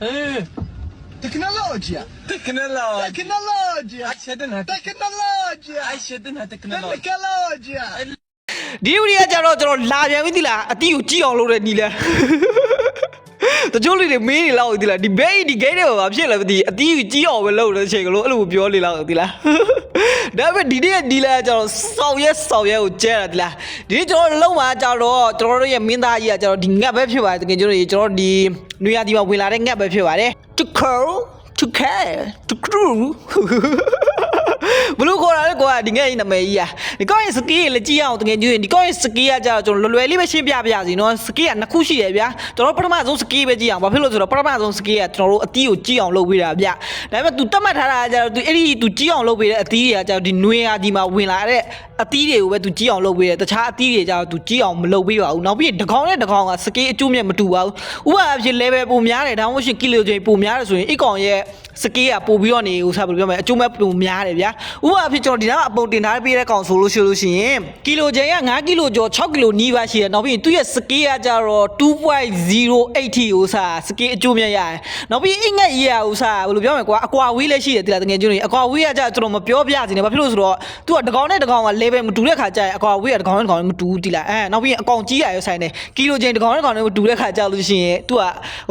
Eh, Tecnologia. teknologi. Tecnologia. Aşağıdın Tecnologia. Aşağıdın ha teknologi. Tecnologia. ဒီဗီဒီယိုကကြတော့ကျွန်တော်လာပြန်ပြီသလားအတီးကိုကြည့်အောင်လုပ်တဲ့နီလဲ တချို့လူတွေမင်းနေလောက်သီလားဒီဘဲဒီဂိမ်းတွေဘာဖြစ်လဲမသိအတီးကိုကြည့်အောင်ပဲလုပ်တဲ့အချိန်ကလို့အဲ့လိုပြောနေလောက်သီလားဒါပေမဲ့ဒီနေ့ဒီလဲကျွန်တော်စောက်ရဲစောက်ရဲကိုကျဲတာသီလားဒီနေ့ကျွန်တော်လုံးမှာကြတော့ကျွန်တော်တို့ရဲ့မင်းသားကြီးကကျွန်တော်ဒီငတ်ပဲဖြစ်ပါတယ်တကယ်ကျွန်တော်ကျွန်တော်ဒီနွေရာသီမှာဝင်လာတဲ့ငတ်ပဲဖြစ်ပါတယ်တူခေါတူခဲတူခရူဘလို့ ခေါ်တာလဲကွာဒီငယ်ကြီးနာမည်ကြီးอ่ะဒီကောင်းရဲ့စကီးလည်းကြည့်အောင်တကယ်ကြီးဒီကောင်းရဲ့စကီးကကြာကျွန်တော်လွယ်လွယ်လေးပဲရှင်းပြပြစီနော်စကီးကနှစ်ခုရှိတယ်ဗျာကျွန်တော်ပထမဆုံးစကီးပဲကြည့်အောင်ဘာဖြစ်လို့ဆိုတော့ပထမဆုံးစကီးကကျွန်တော်တို့အတီးကိုကြည့်အောင်လုပ်ပေးတာဗျာဒါပေမဲ့ तू တတ်မှတ်ထားတာကကြာတော့ तू အဲ့ဒီ तू ကြည့်အောင်လုပ်ပေးတဲ့အတီးတွေကကြာဒီနွေရာဒီမှာဝင်လာတဲ့အတီးတွေကိုပဲ तू ကြည့်အောင်လုပ်ပေးတယ်တခြားအတီးတွေကြာတော့ तू ကြည့်အောင်မလုပ်ပေးပါဘူးနောက်ပြီးတကောင်နဲ့တကောင်ကစကီးအကျိုးမြတ်မတူပါဘူးဥပမာအဖြစ် level ပုံများတယ်ဒါမှမဟုတ်ရှင်ကီလိုချိန်ပုံများတယ်ဆိုရင်အကောင်ရဲ့စကီးကပို့ပြီးတော့နေဥစားဘယ်လိုပြောမလဲအကျိုးမဲ့ပုံများတယ်ဗျာဥပမာအဖြစ် ်ကျွန်တော်ဒီနောက်အပုံတင်ထားပေးတဲ့ကောင်ဆိုလို့ရှိလို့ရှိရင်ကီလိုချိန်က9ကီလိုကျော်6ကီလိုနီးပါရှိတယ်နောက်ပြီးသူ့ရဲ့စကီးကကြတော့2.08ထိဥစားစကီးအကျိုးမြတ်ရတယ်နောက်ပြီးအင်္ဂတ်ရေးရဥစားဘယ်လိုပြောမလဲကွာအကွာဝေးလည်းရှိတယ်တိလားတကယ်ကျွန်းကြီးအကွာဝေးကကြကျွန်တော်မပြောပြစီနဲ့ဘာဖြစ်လို့ဆိုတော့သူကတကောင်နဲ့တကောင်က level မတူတဲ့ခါကျရင်အကွာဝေးကတကောင်နဲ့တကောင်နဲ့မတူဘူးတိလားအဲနောက်ပြီးအကောင်ကြီးရရောဆိုင်တယ်ကီလိုချိန်တကောင်နဲ့တကောင်နဲ့မတူတဲ့ခါကျလို့ရှိရင်သူက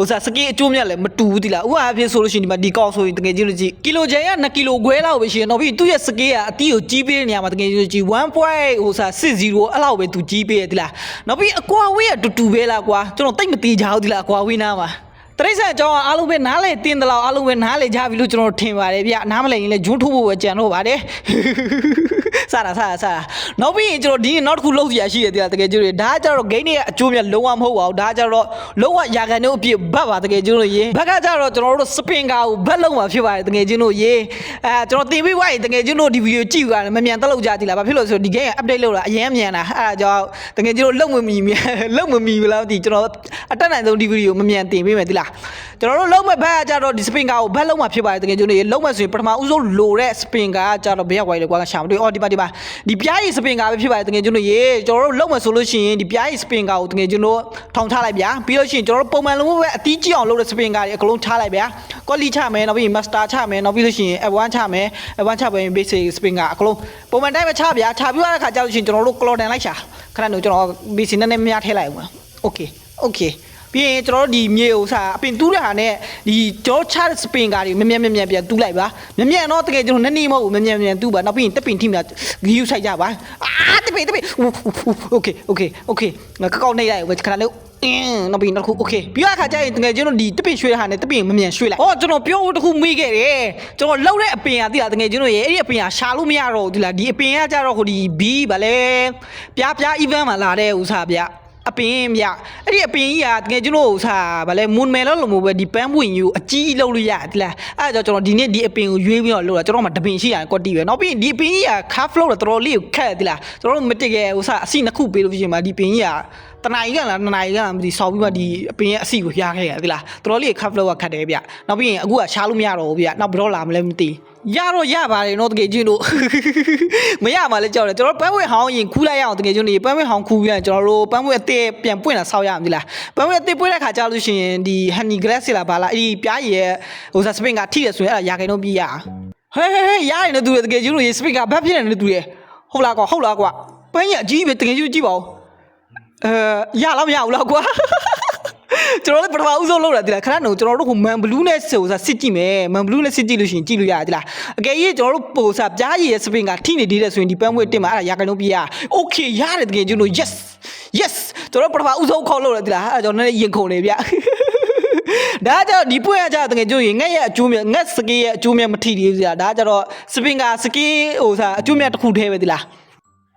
ဥစားစကီးအကျိုးမြတ်လည်းမတူဘူးတိလားဥပမာအဖြစ်ဆိုလို့ရှိရင်ဒီမှာဒီကောင်ဆိုရင်တကယ်ကျွန်းကြီးကီလိုချိန်က2ကီလိုခွဲလောက်ပဲရှိတယ်နောက်ပြီးသူ့ရဲ့စကီးကအတီးကိုကြီးပေးတဲ့နေရာမှာတကယ်ကျွန်းကြီး1.60အဲ့လောက်ပဲသူကြီးပေးရတိလားနောက်ပြီးအကွာဝေးကတူတူပဲလားကွာကျွန်တော်တိတ်မသေးကြဘူးတိလားအကွာဝေးနားမှာတရိတ်ဆန်အကြောင်းကအားလုံးပဲနားလေတင်းတယ်လို့အားလုံးပဲနားလေကြပြီလို့ကျွန်တော်ထင်ပါတယ်ဗျနားမလဲရင်လည်းဂျွန်းထိုးဖို့ပဲကြံတော့ပါတယ် စတာစတာစတာနောက်ပြီးရင်ကျွန်တော်ဒီနေ့နောက်တစ်ခုလုပ်စီရရှိရတယ်တကယ်ကျွန်းတွေဒါကကြတော့ game တွေကအကျိုးမြတ်လုံးဝမဟုတ်ပါဘူးဒါကကြတော့လုံးဝရာခံတဲ့အပြည့်ဘတ်ပါတကယ်ကျွန်းတို့ရေဘက်ကကြတော့ကျွန်တော်တို့စပင်ကာကိုဘတ်လုံးမှာဖြစ်ပါတယ်တကယ်ကျွန်းတို့ရေအဲကျွန်တော်တင်ပေးသွားရင်တကယ်ကျွန်းတို့ဒီဗီဒီယိုကြည့်ကြတယ်မမြန်တက်လို့ကြကြည့်လားဘာဖြစ်လို့ဆိုတော့ဒီ game က update လုပ်တာအရင်မြန်တာအဲဒါကြောင့်တကယ်ကျွန်းတို့လုံမမီမြန်လုံမမီဘယ်လောက်ဒီကျွန်တော်အတက်နိုင်ဆုံးဒီဗီဒီယိုမမြန်တင်ပေးမယ်ဒီလားကျွန်တော်တို့လုံးမဲ့ဘက်ကကြတော့ဒီစပင်ကာကိုဘတ်လုံးမှာဖြစ်ပါတယ်တကယ်ကျွန်းတို့ရေလုံးမဲ့ဆိုရင်ပထမဦးဆုံးလိုတဲ့စပင်ကာကကြတော့ဘယ်ရောက်သွားလဲကွာရှာမတွေ့အော်ဒီပါဒီပါဒီပြားရီစပင်ကာပဲဖြစ်ပါတယ်တကယ်ကျွန်းတို့ရေကျွန်တော်တို့လုံးမဲ့ဆိုလို့ရှိရင်ဒီပြားရီစပင်ကာကိုတကယ်ကျွန်းတို့ထောင်ထားလိုက်ဗျာပြီးလို့ရှိရင်ကျွန်တော်တို့ပုံမှန်လုံးပဲအတီးကြည့်အောင်လုပ်တဲ့စပင်ကာတွေအကုန်လုံးထားလိုက်ဗျာကွက်လီချမယ်နောက်ပြီး master ချမယ်နောက်ပြီးလို့ရှိရင် F1 ချမယ် F1 ချပြီး basic စပင်ကာအကုန်လုံးပုံမှန်တိုင်းပဲချဗျာချပြီးရတဲ့ခါကျလို့ရှိရင်ကျွန်တော်တို့ cloud တန်လိုက်ရှာခဏတော့ကျွန်တော် basic နဲ့နည်းများထည့်လိုက်အောင်ပါ okay okay ပြီးရင်ကျွန်တော်တို့ဒီမြေဥစားအပင်တူးတဲ့ဟာနဲ့ဒီကျွန်တော်ချတဲ့စပင်ကာတွေမြက်မြက်မြက်မြက်ပြန်တူးလိုက်ပါမြက်မြက်တော့တကယ်ကျွန်တော်နည်းနည်းမဟုတ်ဘူးမြက်မြက်မြက်တူးပါနောက်ပြီးရင်တက်ပင်ထိမြဂီယူဆိုင်ကြပါအာတက်ပင်တက်ပင်โอเคโอเคโอเคငါကောက်နေလိုက်ခဏလေးအင်းနောက်ပြီးနောက်ခုโอเคပြီးတော့အခါကျရင်တကယ်ကျွန်တော်ဒီတပင်ရွှေ့တဲ့ဟာနဲ့တပင်မမြန်ရွှေ့လိုက်ဟောကျွန်တော်ပြောဖို့တခုမေးခဲ့တယ်ကျွန်တော်လှုပ်တဲ့အပင်ကတိလားတကယ်ကျွန်တော်ရဲ့အဲ့ဒီအပင်ကရှာလို့မရတော့ဘူးတိလားဒီအပင်ကကြတော့ဟိုဒီဘီဗာလဲပြားပြား event မှာလာတဲ့ဥစားဗျ အပင်မြအဲ့ဒီအပင်ကြီးကတကယ်ကျွန်တော်ဥစားဗာလဲမွန်မယ်လို့လို့မျိုးပဲဒီပန်းပွင့်ကြီးကိုအကြီးလှုပ်လို့ရတယ်တိလားအဲ့ဒါကြောင့်ကျွန်တော်ဒီနေ့ဒီအပင်ကိုရွေးပြီးတော့လှုပ်တာကျွန်တော်မှတပင်ရှိရတယ်ကွက်တီပဲနောက်ပြီးဒီအပင်ကြီးက calf flow တော့တော်တော်လေးကိုခက်တိလားကျွန်တော်မတစ်ကယ်ဥစားအစီနှစ်ခုပေးလို့ရှိရင်မှဒီပင်ကြီးကတနာကြီးကလားနှစ်နာရီကလားမသိဆောက်ပြီးမှဒီအပင်ရဲ့အစီကိုရခဲ့ရတယ်တိလားတော်တော်လေး calf flow ကခက်တယ်ဗျနောက်ပြီးရင်အခုကရှားလို့မရတော့ဘူးဗျနောက်ဘယ်တော့လာမလဲမသိရတော့ရပါတယ်နော်တကယ်ချင်းတို့မရမှလည်းကြောက်တယ်ကျွန်တော်ပန်းဝဲဟောင်းရင်ခူးလိုက်ရအောင်တကယ်ချင်းနေပန်းဝဲဟောင်းခူးပြန်ကျွန်တော်တို့ပန်းဝဲအသေးပြန်ပွင့်လာဆောက်ရအောင်ဒီလားပန်းဝဲအသေးပွင့်တဲ့ခါကျလို့ရှိရင်ဒီ honey grass လာပါလားအဲ့ဒီပြားရည်ရဲ့ဟိုစားစပင်ကထိတယ်ဆိုရင်အဲ့ဒါရာခိုင်နှုန်းပြရဟဲဟဲဟဲရရင်လည်းသူတကယ်ချင်းတို့ရေစပင်ကဘတ်ဖြစ်နေတယ်သူရေဟုတ်လားကွာဟုတ်လားကွာပန်းရအကြီးပဲတကယ်ချင်းကြည့်ပါဦး အဲရလားမရဘူးလားကွာကျွန်တော်လည်းပထမဦးဆုံးလုပ်တာဒီလားခဏတော့ကျွန်တော်တို့ဟိုမန်ဘလူးနဲ့ဆိုစားစစ်ကြည့်မယ်မန်ဘလူးနဲ့စစ်ကြည့်လို့ရှိရင်ကြည့်လို့ရတယ်ဒီလားအကယ်၍ကျွန်တော်တို့ပိုစားပြားရည်ရဲ့စပင်ကထိနေသေးတယ်ဆိုရင်ဒီပန်းမွေးတင်မှာအဲ့ဒါရာခိုင်နှုန်းပြရ okay ရတယ်တကယ်ကျွန်တော် yes yes ကျွန်တော်ပထမဦးဆုံးခေါ်လို့တယ်ဒီလားအဲ့ဒါကျွန်တော်လည်းရင်ခုန်နေဗျဒါကြောင့်ဒီပွဲကကြတကယ်ကြိုးရင်ငက်ရဲ့အကျိုးမြတ်ငက်စကီးရဲ့အကျိုးမြတ်မထိသေးဘူးကြာဒါကြတော့စပင်ကစကီးဟိုစားအကျိုးမြတ်တစ်ခုတည်းပဲဒီလား။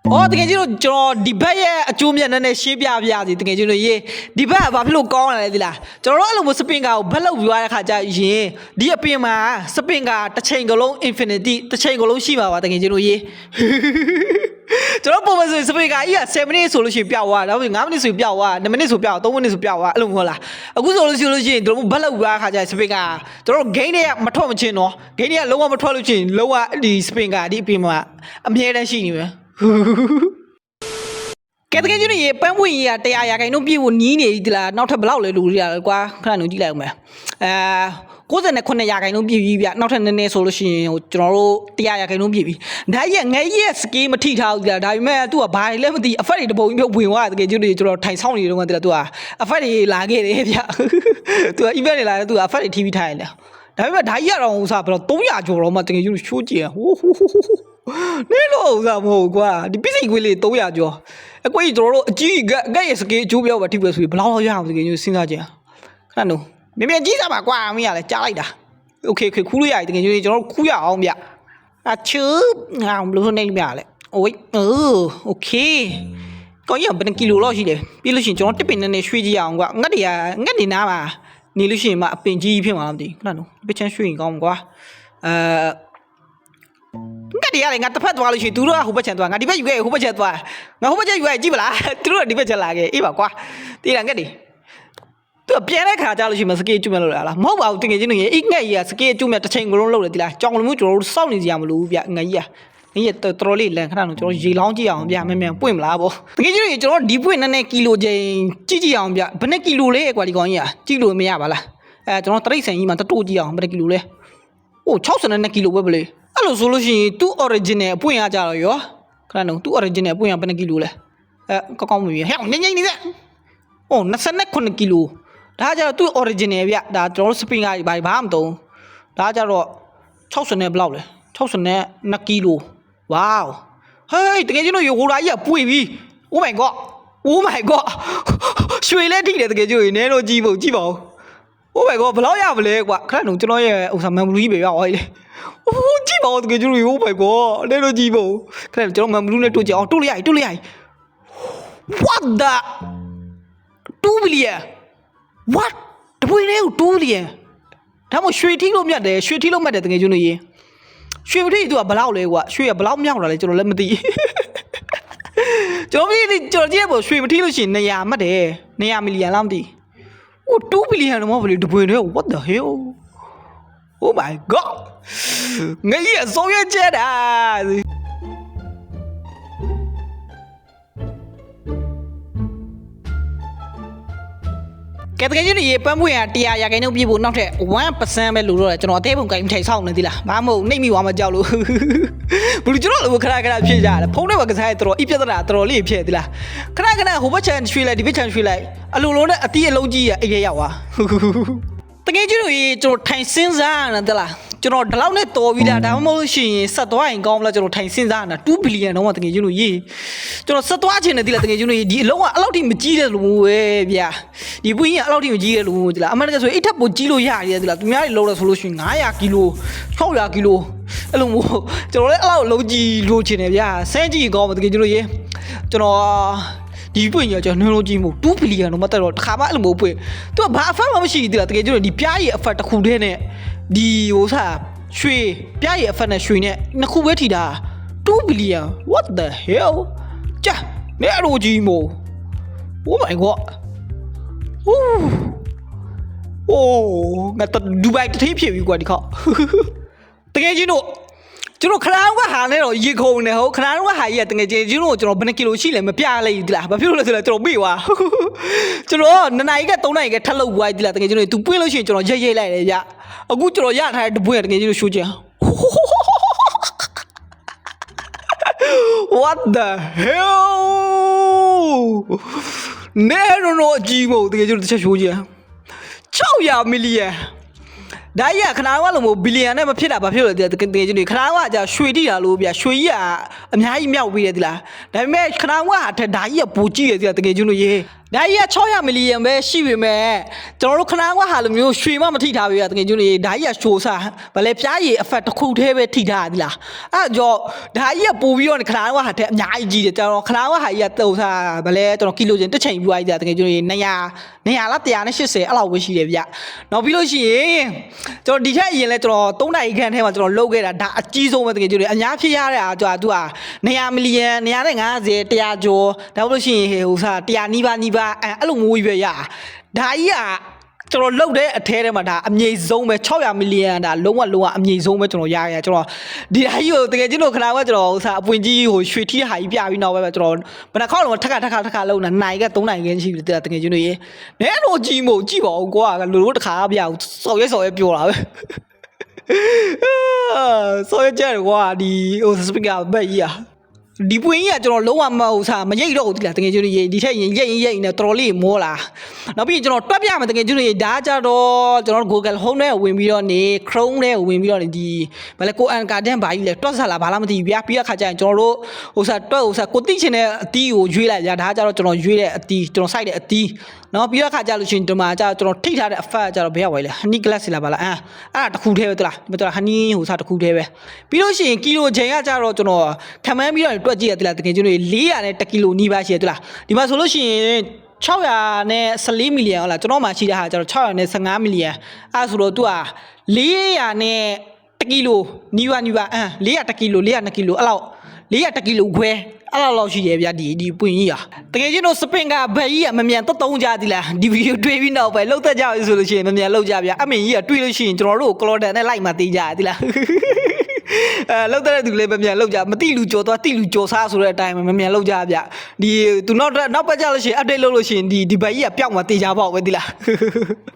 အော်တကယ်ကြီးတို့ကျွန်တော်ဒီဘက်ရဲ့အကျိုးမြတ်နဲ့နဲ့ရှင်းပြပြစီတကယ်ကြီးတို့ရေဒီဘက်ကဘာဖြစ်လို့ကောင်းရလဲဒီလား။ကျွန်တော်တို့အဲ့လိုမျိုးစပင်ကာကိုဘက်လောက်ပြောရတဲ့ခါကျရင်ဒီအပင်မှာစပင်ကာတစ်ချိန်ကလုံး infinity တစ်ချိန်ကလုံးရှိမှာပါတကယ်ကြီးတို့ရေ။ကျွန်တော်ပုံမှန်ဆိုရင်စပင်ကာကြီးက7မိနစ်ဆိုလို့ရှိရင်ပြောက်သွားတယ်။နောက်9မိနစ်ဆိုရင်ပြောက်သွား10မိနစ်ဆိုပြောက်3မိနစ်ဆိုပြောက်သွားအဲ့လိုမျိုးလား။အခုဆိုလို့ရှိလို့ရှိရင်တို့ဘက်လောက်ပြောရတဲ့ခါကျစပင်ကာကျွန်တော်တို့ gain တွေကမထွက်မချင်းတော့ gain တွေကလုံးဝမထွက်လို့ချင်းလုံးဝဒီစပင်ကာဒီအပင်မှာအမြဲတမ်းရှိနေမယ်။ ကဲတကယ်ကြီးနေပန်းပွင့်ကြီးကတရားရာခိုင်နှုန်းပြည့်ဖို့နီးနေပြီဒီလားနောက်ထပ်ဘယ်လောက်လဲလူတွေကကွာခဏနှုန်းကြည့်လိုက်အောင်မယ်အဲ69ရာခိုင်နှုန်းပြည့်ပြီဗျနောက်ထပ်နည်းနည်းဆိုလို့ရှိရင်ဟိုကျွန်တော်တို့တရားရာခိုင်နှုန်းပြည့်ပြီဒါကြီးကငယ်ကြီးရဲ့စကေးမထိထားဘူးဒီလားဒါပေမဲ့ तू ကဘာလဲမသိအဖက်တွေတပုံကြီးမျိုးဝင်သွားတယ်တကယ်ကြီးနေကျွန်တော်ထိုင်ဆောင်နေတော့ကတည်းက तू ကအဖက်တွေလာခဲ့တယ်ဗျ तू က event တွေလာတယ် तू ကအဖက်တွေ TV ထားရတယ်ဒါပေမဲ့ဒါကြီးကတော့ဟိုစားဘယ်တော့300ကျော်တော့မှတကယ်ကြီးရှိုးကြည့်ဟိုးဟိုးဟိုး ဟိုး နေလို့ဥစားမဟုတ်ကွာဒီပစ္စည်းခွေးလေး300ကျော်အကွေးကျွန်တော်တို့အကြီးကကဲ့ရဲ့စကေးအကျိုးပြောပါထိပ်ပဲဆိုပြီးဘယ်လောက်လောက်ရအောင်စကေးမျိုးစဉ်းစားကြည့်ခဏနော်မြင်မြင်ကြီးစားပါကွာမင်းကလည်းကြားလိုက်တာโอเคခေခူးလို့ရတယ်တကယ်ကြီးကျွန်တော်တို့ခူးရအောင်ဗျအချူငါဘလို့နေမြလဲအိုးအိုးโอเคကောင်းရဘယ်နှကီလိုလောက်ရှိတယ်ပြီးလို့ရှိရင်ကျွန်တော်တစ်ပင်နဲ့နဲ့ရွှေ့ကြည့်အောင်ကွာငတ်တွေကငတ်တွေနားပါနေလို့ရှိရင်မှအပင်ကြီးဖြစ်မှာမသိဘူးခဏနော်ပချမ်းရွှေ့ရင်ကောင်းမှာကွာအဲ ငါတည်းရတယ်ငါတစ်ဖက်သွားလို့ရှိရင်သူတို့ကဟိုဘက်ချန်သွားငါဒီဘက်ယူခဲ့ဟိုဘက်ချန်သွားငါဟိုဘက်ချန်ယူခဲ့ကြည့်ပါလားသူတို့ကဒီဘက်ချန်လာခဲ့အေးပါကွာတီးတာငက်ဒီသူကပြန်တဲ့ခါကြလို့ရှိရင်စကေးကျွတ်မဲ့လို့လားမဟုတ်ပါဘူးတကယ်ချင်းနေအေးငက်ကြီးကစကေးကျွတ်မဲ့တစ်ချိန်ကလုံးလုံးလေတီလားကြောင်လိုမျိုးကျွန်တော်တို့စောင့်နေကြရမလို့ဗျငက်ကြီးကငါကြီးတော်တော်လေးလန်ခဏတော့ကျွန်တော်ရေလောင်းကြည့်အောင်ဗျမြန်မြန်ပွင့်မလားဗောတကယ်ချင်းနေကျွန်တော်ဒီပွင့်နဲ့နဲ့ကီလိုချိန်ကြည့်ကြည့်အောင်ဗျဘယ်နဲ့ကီလိုလဲကွာဒီကောင်ကြီးကကြည့်လို့မရပါလားအဲကျွန်တော်တရိတ်ဆန်ကြီးမှာတတိုးကြည့်အောင်ဘယ်နဲ့ကီလိုလဲ။အိုး62ကီလိုပဲဗလေ။ အဲ့လိုဆိုလို့ရှိရင်သူ့ original အပွင့်ရကြတော့ရောခဏတော့သူ့ original အပွင့်ရဘယ်နှကီလိုလဲ။အဲကောင်းကောင်းမမြင်ဟဲ့ငိမ့်ငိမ့်နေတဲ့။အိုး29ကီလို။ဒါကြတော့သူ့ original ဗျ။ဒါကျွန်တော်တို့ spin ကဘာဘာမှမတုံး။ဒါကြတော့60နဲ့ဘယ်လောက်လဲ။62ကီလို။ wow ။ဟေးတကယ်ချင်းတို့ရေဟိုလာကြီးကပွေပြီ။ oh my god oh my god ရွှေလဲထိတယ်တကယ်ချင်းရေနဲတော့ကြည့်ဖို့ကြည့်ပါဦး။ Oh my god ဘယ်လောက်ရမလဲကွာခဏတော့ကျွန်တော်ရဲ့ဥစ္စာ memory ပဲရောက်သွားပြီလေ။အိုး ကြည့်ပါဦးတကယ်ကျွန်တော် Oh my god လဲလို့ကြည့်ဖို့ခဏကျွန်တော် memory နဲ့တွေ့ကြအောင်တွေ့လိုက်ရတွေ့လိုက်ရ What the 2 billion What တပွေလေးကို2 billion ဒါမှရွှေထီးလို့မြတ်တယ်ရွှေထီးလို့မြတ်တယ်တကယ်ကျွန်တော်ရေရွှေမထီးသူကဘယ်လောက်လဲကွာရွှေကဘယ်လောက်မြောက်လာလဲကျွန်တော်လည်းမသိကျွန်တော်မြင်ကျွန်တော်ကြည့်ရပေါ့ရွှေမထီးလို့ရှိရင်200မှတ်တယ်200မီလီယံလောက်မသိ Oh, 2 billion တော့မဟုတ်ဘူးတပွေတော့ what the hell Oh my god ငါကြီးအစိုးရကျက်တာကဲတကယ်ကြီးဒီပန်းပွင့်ကတရားရာခိုင်နှုန်းပြည့်ဖို့နောက်ထပ်1%ပဲလို့တော့ကျွန်တော်အသေးပုံကိုင်းထိုင်ဆောင်နေသီလားဘာမှမဟုတ်နှိပ်မိသွားမှကြောက်လို့ဘလူကျွန်တော်လည်းခဏခဏဖြစ်ကြတယ်ဖုန်းထဲမှာကစားရတော်တော်အပြဿနာတော်တော်လေးဖြစ်သီလားခဏခဏဟိုဘက်ချန်ရွှေ့လိုက်ဒီဘက်ချန်ရွှေ့လိုက်အလိုလုံးနဲ့အတီးအလုံးကြီးရအိမ်ရရောက်သွား တကယ်ကြီးတို့ရေကျွန်တော်ထိုင်စဉ်းစားရတာတလားကျွန်တော်ဒီလောက်နဲ့တော်ပြီလားဒါမှမဟုတ်လို့ရှိရင်ဆက်သွားရင်ကောင်းမလားကျွန်တော်ထိုင်စဉ်းစားရတာ2ဘီလီယံတော့တကယ်ကြီးတို့ရေကျွန်တော်ဆက်သွားခြင်းနဲ့ဒီလားတကယ်ကြီးတို့ရေဒီအလုံးကအလောက်ထိမကြီးတဲ့လူပဲဗျာဒီပွင့်ကြီးကအလောက်ထိမကြီးတဲ့လူဒီလားအမှန်တကယ်ဆိုရင်အိတ်ထပ်ပိုကြီးလို့ရရတယ်ဒီလားသူများတွေလုံးလို့ဆိုလို့ရှိရင်900ကီလို600ကီလိုအဲ့လိုမျိုးကျွန်တော်လည်းအဲ့လောက်လုံးကြီးလို့ခြင်းနဲ့ဗျာဆန်းကြီးကောင်းမတကယ်ကြီးတို့ရေကျွန်တော် ဒီပွင့်ရကျွန်တော်နှလုံးကြီးမို့2ဘီလီယံတော့မတက်တော့တစ်ခါမှအဲ့လိုမျိုးပွင့်သူကဘာအဖက်မှမရှိသေးလားတကယ်ကျတော့ဒီပြားရည်အဖက်တစ်ခုတည်းနဲ့ဒီဟိုစားရွှေပြားရည်အဖက်နဲ့ရွှေနဲ့နှစ်ခုပဲထိတာ2ဘီလီယံ what the hell ကြာနေအလိုကြီးမို့ oh my god ဟူးအိုးငါတော့ဒူဘိုင်တစ်ထည့်ဖြစ်ပြီကွာဒီခေါက်တကယ်ချင်းတို့ ကျွန်တော်ခလာကဟာနဲ့တော့ရေခုံနေဟုတ်ခလာကဟာကြီးကတကယ်ချင်းကျွန်တော်ကျွန်တော်ဘယ်နှကီလိုရှိလဲမပြလိုက်ဘူးဒီလားဘာဖြစ်လို့လဲဆိုတော့ကျွန်တော်မေ့သွားကျွန်တော်နှစ်နာရီက3နာရီကထပ်လုပ်သွားဒီလားတကယ်ကျွန်တော် तू ပွင့်လို့ရှိရင်ကျွန်တော်ရိတ်ရိတ်လိုက်တယ်ဗျအခုကျွန်တော်ရထားတဲ့တပွင့်တကယ်ကျွန်တော်ရှိုးချင် What the hell နေရောတော့အကြီးမို့တကယ်ကျွန်တော်တစ်ချက်ရှိုးချင်600မီလီယံ ဒါကြီးကခနာကလို့မို့ဘီလီယံနဲ့မဖြစ်တာဘာဖြစ်လို့လဲတကယ်တကယ်ချင်းခနာကကြာရွှေတိတာလို့ဗျရွှေကြီးကအများကြီးမြောက်ပြီးတယ်ဒီလားဒါပေမဲ့ခနာကဟာထက်ဒါကြီးကပူကြည့်တယ်ဒီလားတကယ်ချင်းလို့ရေ ဒါကြီးက600မီလီယံပဲရှိပေမဲ့ကျွန်တော်တို့ခနာကဟာလိုမျိုးရွှေမှမထိထားပြီတကယ်ချင်းလို့ရေဒါကြီးကရှိုးစားဗလဲပြားရည်အဖက်တစ်ခုတည်းပဲထိထားဒီလားအဲ့ကြောဒါကြီးကပူပြီးတော့ခနာကဟာထက်အများကြီးကြီးတယ်ကျွန်တော်ခနာကဟာကြီးကတုံစားဗလဲကျွန်တော်ကီလိုချင်းတစ်ချိန်ပြီးသွားကြတကယ်ချင်းလို့ရေ200 200လား180အဲ့လောက်ပဲရှိတယ်ဗျနောက်ပြီးလို့ရှိရင်ကျွန်တော်ဒီထက်အရင်လဲကျွန်တော်3နိုင်ခန့်ထဲမှာကျွန်တော်လုပ်ခဲ့တာဒါအကြီးဆုံးပဲတကယ်ကြည့်လို့အများဖြစ်ရတဲ့အားကျွန်တော်သူက200မီလီယံ250 100ကျော်ဒါမှမဟုတ်လို့ရှိရင်ဟိုစား100နီးပါးနီးပါးအဲ့အဲ့လိုမျိုးကြီးပဲရဒါကြီးကကျွန်တော်လုတ်တဲ့အထဲထဲမှာဒါအမြင့်ဆုံးပဲ600မီလီယံဒါလုံးဝလုံးဝအမြင့်ဆုံးပဲကျွန်တော်ရရကျွန်တော်ဒီဟာကြီးကိုတကယ်ချင်းတို့ခဏကကျွန်တော်ဥစားအပွင့်ကြီးဟိုရွှေထီးဟာကြီးပြပြီးနောက်ပဲကျွန်တော်ဘယ်နှခေါက်လုံးထက်ခါထက်ခါထက်ခါလုံးနေနိုင်က3နိုင်ခင်းရှိပြီတကယ်ချင်းတို့ရေနဲတော့ကြီးမို့ကြည့်ပါဦးကွာလူတို့တစ်ခါပြအောင်စော်ရဲစော်ရဲပြောတာပဲဆိုရကြတယ်ကွာဒီဟိုစပီကာဘက်ကြီးอ่ะ ဒီပွင့်ကြီးကကျွန်တော်လုံးဝမဟုတ်စားမရိတ်တော့ဘူးတိလားတကယ်ကျွန်းရေဒီထက်ရင်ရိတ်ရင်ရိတ်နေတော်တော်လေးမောလာနောက်ပြီးကျွန်တော်တွက်ပြမယ်တကယ်ကျွန်းရေဒါကြတော့ကျွန်တော် Google Home ထဲဝင်ပြီးတော့နေ Chrome ထဲဝင်ပြီးတော့နေဒီဘာလဲကိုအန်ကာတန်ဘာကြီးလဲတွက်စားလာဘာလားမသိဘူးဗျာပြီးတော့ခါကျရင်ကျွန်တော်တို့ဟိုစားတွက်ဟိုစားကိုတိချင်တဲ့အတီးကိုရွေးလိုက်ဗျာဒါကြတော့ကျွန်တော်ရွေးတဲ့အတီးကျွန်တော်စိုက်တဲ့အတီးနော်ပြီးတော့ခါကျလို့ရှိရင်ဒီမှာကျတော့ကျွန်တော်ထိထားတဲ့အဖက်ကျတော့ဘယ်ရောက်ဝဲလဲ Honey Glass လာပါလားအာအဲ့ဒါတစ်ခုတည်းပဲတလားဒီမှာတော့ Honey ဟိုစားတစ်ခုတည်းပဲပြီးလို့ရှိရင်ကီလိုချိန်ကကျတော့ကျွန်တော်ခံမှန်းပြီးတော့တွက်ကြည့်ရသလားတကယ်ကျွန်တော်400တကီလိုနီးပါးရှိရသလားဒီမှာဆိုလို့ရှိရင်600နဲ့14မီလီယံဟုတ်လားကျွန်တော်မှရှိတဲ့ဟာကျတော့600နဲ့15မီလီယံအဲဆိုတော့သူက400နဲ့1ကီလိုနီးပါးနီးပါးအမ်400 1ကီလို400 2ကီလိုအဲ့လောက်400 1ကီလိုခွဲအဲ့လောက်လောက်ရှိရဲ့ဗျာဒီဒီပွင့်ကြီးဟာတကယ်ချင်းတို့စပင်ကဘက်ကြီးကမမြန်သက်သုံးကြသီလားဒီဗီဒီယိုတွေးပြီးနောက်ပဲလှုပ်သက်ကြပြီဆိုလို့ရှိရင်မမြန်လှုပ်ကြဗျာအမင်ကြီးကတွေးလို့ရှိရင်ကျွန်တော်တို့ကိုကလော်ဒန်နဲ့လိုက်မှတေးကြသီလား အဲလောက်တဲ့သူလေးမမြန်လောက်ကြမတိလူကြော်သွားတိလူကြော်စားဆိုတဲ့အတိုင်းမမြန်လောက်ကြဗျဒီသူနောက်နောက်ပတ်ကြလို့ရှိရင် update လုပ်လို့ရှိရင်ဒီဒီဘက်ကြီးကပျောက်မှတေးကြပေါ့ပဲဒီလား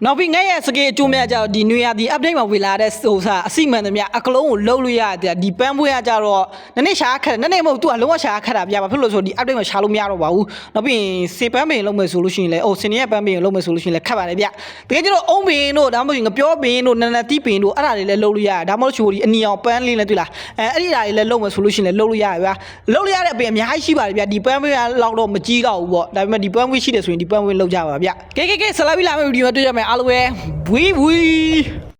နောက်ပြီးငဲ့ရဲ့စကေးအကျိုးများကြတော့ဒီနွေရာဒီ update မှာဝေလာတဲ့ဟိုစားအစီမံသမျှအကလုံးကိုလုံးလို့ရတယ်ဒီပန်းပွေးကကြတော့နည်းနည်းရှာခက်တယ်နည်းနည်းမဟုတ်သူကလုံးဝရှာခက်တာဗျဘာဖြစ်လို့လဲဆိုတော့ဒီ update မှာရှာလို့မရတော့ပါဘူးနောက်ပြီးစေပန်းပင်လုံးမယ်ဆိုလို့ရှိရင်လည်းအိုစင်ရဲ့ပန်းပင်လုံးမယ်ဆိုလို့ရှိရင်လည်းခက်ပါတယ်ဗျတကယ်ကျတော့အုံးပင်တို့ဒါမှမဟုတ်ငပြောပင်တို့နန်းနန်းတီးပင်တို့အဲ့ဒါတွေလည်းလုံးလို့ရတယ်ဒါမှမဟုတ်ချိုဒီအနီအောင်ပန်းလေးလည်းတွေ့လားအဲအဲ့ဒီဓာတ်တွေလည်းလုံးမယ်ဆိုလို့ရှိရင်လည်းလုံးလို့ရတယ်ဗျလုံးလို့ရတဲ့အပင်အများကြီးရှိပါတယ်ဗျဒီပန်းပွေးကလောက်တော့မကြီးတော့ဘူးပေါ့ဒါပေမဲ့ဒီပန်းပွေးရှိတယ်ဆိုရင်ဒီပန်းပွေးလုံးကြပါဗျကဲကဲကဲဆလာပြီးလာမယ့်ဗီဒီယိုမှာတွေ့ကြမယ်အားလုံးပဲဘွီဘွီ